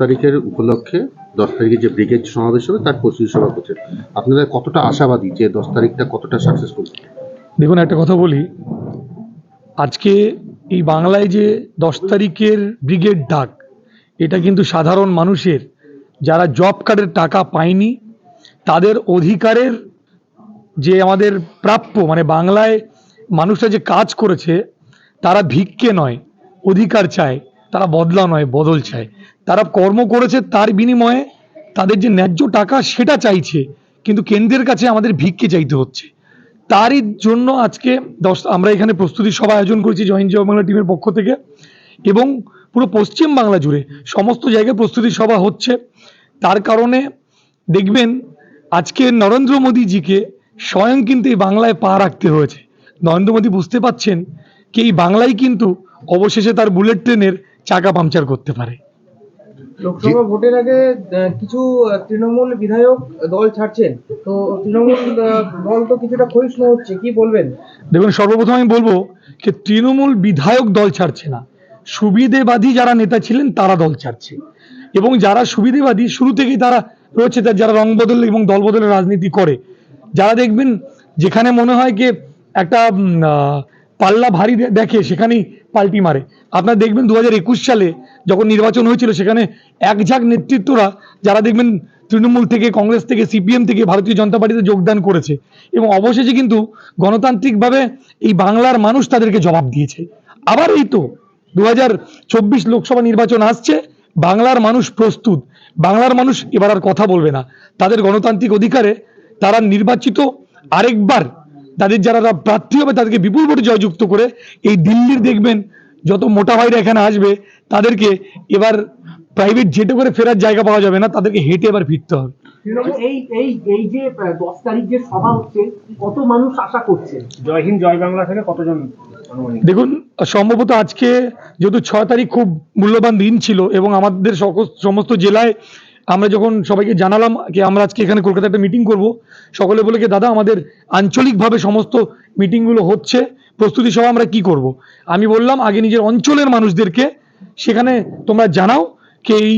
তারিখের উপলক্ষে দশ তারিখে যে ব্রিগেড সমাবেশ হবে, তার প্রস্তুতি সভা করছেন আপনারা কতটা আশাবাদী যে দশ তারিখটা কতটা সাকসেসফুল দেখুন, একটা কথা বলি। আজকে এই বাংলায় যে দশ তারিখের ব্রিগেড ডাক, এটা কিন্তু সাধারণ মানুষের, যারা জব কার্ডের টাকা পায়নি, তাদের অধিকারের যে আমাদের প্রাপ্য মানে বাংলায় মানুষরা যে কাজ করেছে, তারা ভিক্ষে নয়, অধিকার চায়। তারা বদলা নয়, বদল চায়। তারা কর্ম করেছে তার বিনিময়ে, তাদের যে ন্যায্য টাকা সেটা চাইছে, কিন্তু কেন্দ্রের কাছে আমাদের ভিক্ষে চাইতে হচ্ছে। তারই জন্য আজকে দশ, আমরা এখানে প্রস্তুতি সভা আয়োজন করেছি জয়েন্ট জয় বাংলা টিমের পক্ষ থেকে, এবং পুরো পশ্চিম বাংলা জুড়ে সমস্ত জায়গায় প্রস্তুতি সভা হচ্ছে। তার কারণে দেখবেন, আজকে নরেন্দ্র মোদীজিকে স্বয়ং কিন্তু এই বাংলায় পা রাখতে হয়েছে। নরেন্দ্র মোদী বুঝতে পাচ্ছেন, কি এই বাংলায় কিন্তু অবশেষে তার বুলেট ট্রেনের চাকা পাংচার করতে পারে। লোকসভা ভোটের আগে কিছু তৃণমূল বিধায়ক দল ছাড়ছেন। তো তৃণমূল দল তো কিছুটা ক্ষয়িষ্ণু হচ্ছে কি বলবেন? দেখুন সর্বপ্রথম আমি বলব যে তৃণমূল বিধায়ক দল ছাড়ছে না। সুবিধেবাদী যারা নেতা ছিলেন তারা দল ছাড়ছে। এবং যারা সুবিধেবাদী শুরু থেকেই তারা রয়েছে তার যারা রং বদল এবং দল বদলের রাজনীতি করে। যারা দেখবেন যেখানে মনে হয় যে একটা পাল্লা ভারী দেখে সেখানেই পাল্টি মারে। আপনারা দেখবেন দু হাজার একুশ সালে যখন নির্বাচন হয়েছিল, সেখানে এক ঝাঁক নেতৃত্বরা, যারা দেখবেন তৃণমূল থেকে, কংগ্রেস থেকে, সিপিএম থেকে ভারতীয় জনতা পার্টিতে যোগদান করেছে এবং অবশেষে কিন্তু গণতান্ত্রিকভাবে এই বাংলার মানুষ তাদেরকে জবাব দিয়েছে। আবার এই তো দু হাজার চব্বিশ লোকসভা নির্বাচন আসছে, বাংলার মানুষ প্রস্তুত। বাংলার মানুষ এবার আর কথা বলবে না। তাদের গণতান্ত্রিক অধিকারে তারা নির্বাচিত আরেকবার তাদের যারা প্রার্থী হবে তাদেরকে বিপুল ভোটে জয়যুক্ত করে এই দিল্লির দেখবেন যত মোটা ভাইরা এখানে আসবে তাদেরকে এবার প্রাইভেট জেটে করে ফেরার জায়গা পাওয়া যাবে না তাদেরকে হেঁটে এবার ফিরতে হবে। এই এই এই যে দশ তারিখ যে সভা হচ্ছে কত মানুষ আশা করছে? জয় হিন্দ জয় বাংলা থেকে কতজন দেখুন সম্ভবত আজকে যেহেতু ছয় তারিখ খুব মূল্যবান দিন ছিল এবং আমাদের সকল- সমস্ত জেলায় আমরা যখন সবাইকে জানালাম যে আমরা আজকে এখানে কলকাতায় একটা মিটিং করব, সকলে বলে কি দাদা, আমাদের আঞ্চলিকভাবে সমস্ত মিটিংগুলো হচ্ছে, প্রস্তুতি সভা আমরা কি করব? আমি বললাম, আগে নিজের অঞ্চলের মানুষদেরকে সেখানে তোমরা জানাও যে এই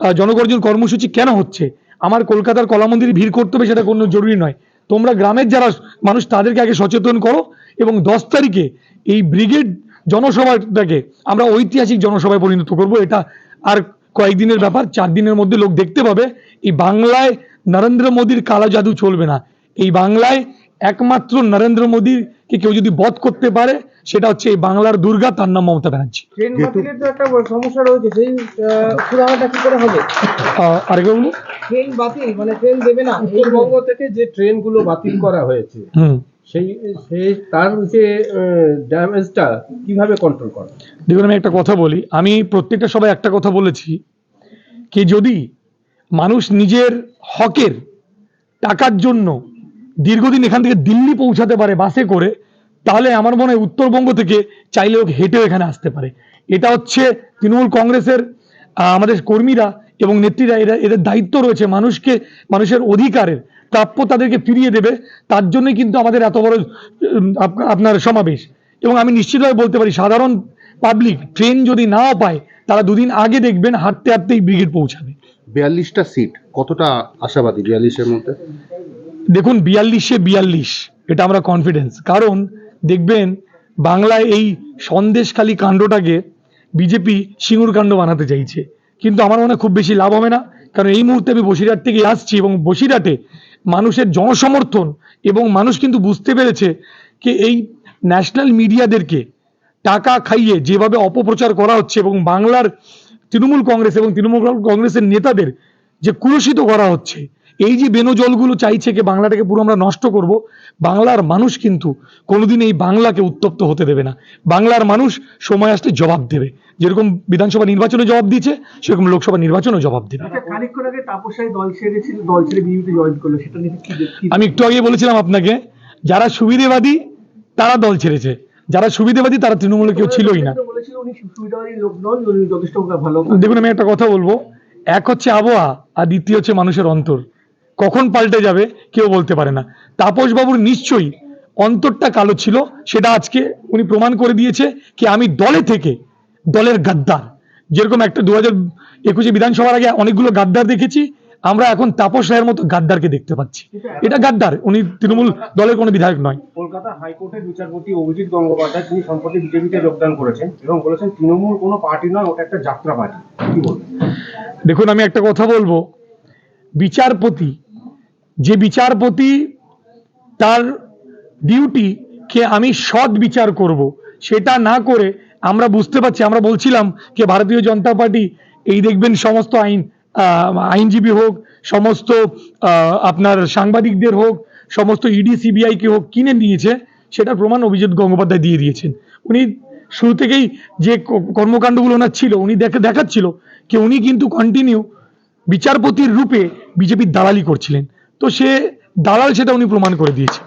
জনগর্জন কর্মসূচি কেন হচ্ছে। আমার কলকাতার কলা মন্দিরে ভিড় করতে হবে, সেটা কোনো জরুরি নয়। তোমরা গ্রামের যারা মানুষ, তাদেরকে আগে সচেতন করো এবং দশ তারিখে এই ব্রিগেড জনসভাটাকে আমরা ঐতিহাসিক জনসভায় পরিণত করব। এটা আর কয়েকদিনের ব্যাপার চার দিনের মধ্যে লোক দেখতে পাবে। এই বাংলায় নরেন্দ্র মোদীর কালো জাদু চলবে না। এই বাংলায় একমাত্র নরেন্দ্র মোদীকে কেউ যদি বধ করতে পারে সেটা হচ্ছে এই বাংলার দুর্গা তার নাম মমতা ব্যানার্জি। ট্রেন বাতিলের তো একটা বড় সমস্যা রয়েছে সেই সুরাহাটা কি করে হবে? আহ, আরেকবার বলুন। ট্রেন বাতিল মানে ট্রেন দেবে না। উত্তরবঙ্গ থেকে যে ট্রেনগুলো বাতিল করা হয়েছে হুম। সেই সেই তার যে ড্যামেজটা কীভাবে কন্ট্রোল করা? দেখুন, আমি একটা কথা বলি। আমি প্রত্যেকটা সবাই একটা কথা বলেছি কি যদি মানুষ নিজের হকের টাকার জন্য দীর্ঘদিন এখান থেকে দিল্লি পৌঁছাতে পারে বাসে করে, তাহলে আমার মনে হয় উত্তরবঙ্গ থেকে চাইলে লোক হেঁটেও এখানে আসতে পারে। এটা হচ্ছে তৃণমূল কংগ্রেসের আমাদের কর্মীরা এবং নেত্রীরা, এরা, এদের দায়িত্ব রয়েছে মানুষকে, মানুষের অধিকারের। প্রাপ্য তাদেরকে ফিরিয়ে দেবে তার জন্যই কিন্তু আমাদের এত বড় আপনার সমাবেশ। এবং আমি নিশ্চিতভাবে বলতে পারি সাধারণ পাবলিক ট্রেন যদি নাও পায় তারা দুদিন আগে দেখবেন হাঁটতে হাঁটতেই ব্রিগেড পৌঁছাবে। বিয়াল্লিশটা সিট কতটা আশাবাদী বিয়াল্লিশের মধ্যে? দেখুন বিয়াল্লিশে বিয়াল্লিশ এটা আমরা কনফিডেন্স কারণ দেখবেন বাংলায় এই সন্দেশখালী কাণ্ডটাকে বিজেপি সিঙ্গুর কাণ্ড বানাতে চাইছে। কিন্তু আমার মনে খুব বেশি লাভ হবে না কারণ এই মুহূর্তে আমি বসিরহাট থেকে আসছি এবং বসিরহাটে মানুষের জনসমর্থন এবং মানুষ কিন্তু বুঝতে পেরেছে যে এই ন্যাশনাল মিডিয়াদেরকে টাকা খাইয়ে যেভাবে অপপ্রচার করা হচ্ছে এবং বাংলার তৃণমূল কংগ্রেস এবং তৃণমূল কংগ্রেসের নেতাদের যে কুলুষিত করা হচ্ছে এই যে বেনজলগুলো চাইছে কি বাংলাটাকে পুরো আমরা নষ্ট করব বাংলার মানুষ কিন্তু কোনোদিন এই বাংলাকে উত্তপ্ত হতে দেবে না। বাংলার মানুষ সময় আসতে জবাব দেবে। যেরকম বিধানসভা নির্বাচনে জবাব দিয়েছে সেরকম লোকসভা নির্বাচনেও জবাব দেবে। আচ্ছা আমি একটু আগে বলেছিলাম আপনাকে যারা সুবিধেবাদী তারা দল ছেড়েছে। যারা সুবিধেবাদী তারা তৃণমূলে কেউ ছিলই না। দেখুন আমি একটা কথা বলব। এক হচ্ছে আবহাওয়া আর দ্বিতীয় হচ্ছে মানুষের অন্তর। কখন পাল্টে যাবে কেউ বলতে পারে না। তাপস বাবুর নিশ্চয়ই অন্তরটা কালো ছিল সেটা আজকে উনি প্রমাণ করে দিয়েছে কি আমি দলে থেকে দলের গাদ্দার। যেরকম একটা দু হাজার একুশে বিধানসভার আগে অনেকগুলো গাদ্দার দেখেছি আমরা এখন তাপস রায়ের মতো গাদ্দারকে দেখতে পাচ্ছি। এটা গাদ্দার উনি তৃণমূল দলের কোনো বিধায়ক নয়। কলকাতা হাইকোর্টের বিচারপতি অভিজিৎ গঙ্গোপাধ্যায় তিনি সম্প্রতি বিজেপিতে যোগদান করেছেন এবং বলেছেন তৃণমূল কোনো পার্টি নয় ওটা একটা যাত্রা পার্টি কি বলবেন? দেখুন আমি একটা কথা বলব। বিচারপতি যে বিচারপতি তার ডিউটি কে আমি সৎ বিচার করব, সেটা না করে আমরা বুঝতে পারছি, আমরা বলছিলাম যে ভারতীয় জনতা পার্টি, এই দেখবেন সমস্ত আইন আইনজীবী হোক, সমস্ত আপনার সাংবাদিকদের হোক, সমস্ত E ইডি সিবিআই কে হোক, কিনে নিয়েছে সেটার প্রমাণ অভিজিৎ গঙ্গোপাধ্যায় দিয়ে দিয়েছেন। উনি শুরু থেকেই যে কর্মকাণ্ডগুলো ওনার ছিল, উনি দেখে, দেখাচ্ছিল যে উনি কিন্তু কন্টিনিউ বিচারপতির রূপে বিজেপির দালালি করছিলেন। তো সে দালাল সেটা উনি প্রমাণ করে দিয়েছে।